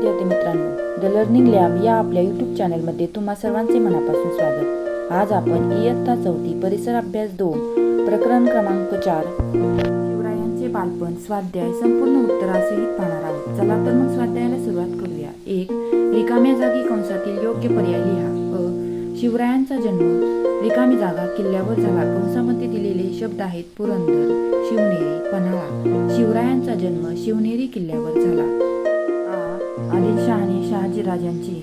विद्यार्थी मित्रांनो the learning lab या आपल्या यूट्यूब चॅनलमध्ये तुम्हा सर्वांचे मनापासून स्वागत. आज आपण इयत्ता चौथी परिसर अभ्यास दोन प्रकरण क्रमांक चार. शिवरायांचे बालपण स्वाध्याय संपूर्ण उत्तरासहित पाहणार आहोत. चला तर मग स्वाध्यायाला सुरुवात करूया. एक रिकाम्या जागी कंसातील योग्य पर्याय लिहा. अ शिवरायांचा जन्म. रिकामी जागा किल्ल्यावर झाला. कंसामध्ये दिलेले शब्द आहेत पुरंदर शिवनेरी पन्हाळा. शिवरायांचा जन्म शिवनेरी किल्ल्यावर झाला. आदिलशहाने शहाजीराजांची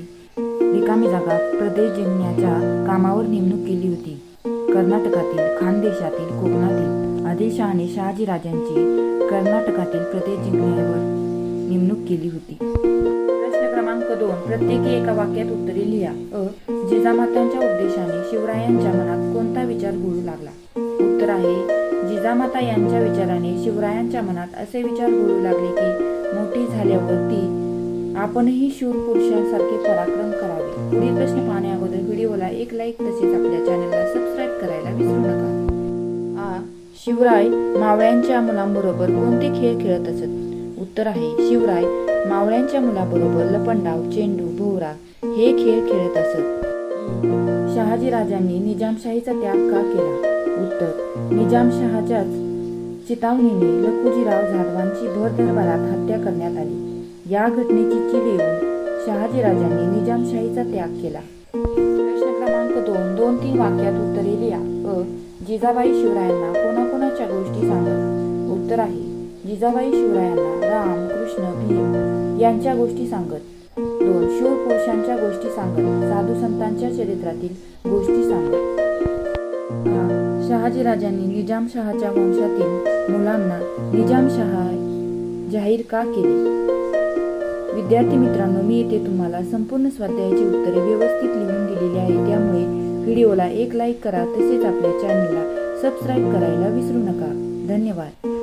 रिकामी जागा प्रदेश जिंकण्याच्या कामावर नेमणूक केली होती. कर्नाटकातील खानदेशातील कोकणातील आदिलशहाने शहाजीराजांची कर्नाटकातील प्रदेश जिंकण्यावर नेमणूक केली होती. प्रश्न क्रमांक दोन प्रत्येकी एका वाक्यात उत्तरे लिहा. अ जिजामातांच्या उद्देशाने शिवरायांच्या मनात कोणता विचार घोळू लागला? उत्तर आहे जिजामाता यांच्या विचाराने शिवरायांच्या मनात असे विचार घोळू लागले की मोठी झाल्यावरती आपणही शूर पुरुषांसारखे पराक्रम करावे. पुढील प्रश्न पाहण्या अगोदर व्हिडिओला एक लाईक तसेच आपल्या चॅनलला सबस्क्राईब करायला विसरू नका. आ शिवराय मावळ्यांच्या मुलांबरोबर कोणते खेळ खेळत असत? उत्तर आहे शिवराय मावळ्यांच्या मुलाबरोबर लपंडाव चेंडू भोवरा हे खेळ खेळत असत. शहाजी राजांनी निजामशाहीचा त्याग का केला? उत्तर निजामशहाच्याच चितावणीने लखुजीराव जाधवांची भर दरबारात हत्या करण्यात आली. या घटनेची चीड येऊन शहाजीराजांनी निजामशाहीचा त्याग केला. प्रश्न क्रमांक दोन दोन तीन वाक्यात उत्तरे लिहा. अ. जिजाबाई शिवरायांना कोणाकोणाच्या गोष्टी सांगत? उत्तर आहे जिजाबाई शिवरायांना राम कृष्ण भीम यांच्या गोष्टी सांगत. दोन शूर पुरुषांच्या गोष्टी सांगत. साधू संतांच्या चरित्रातील गोष्टी सांगत. हा शहाजीराजांनी निजामशहाच्या वंशातील मुलांना निजामशहा जाहीर का केले? विद्यार्थी मित्रांनो मी येथे तुम्हाला संपूर्ण स्वाध्यायाची उत्तरे व्यवस्थित लिहून दिलेली आहे त्यामुळे व्हिडिओला एक लाईक करा तसेच आपल्या चॅनलला सबस्क्राईब करायला विसरू नका. धन्यवाद.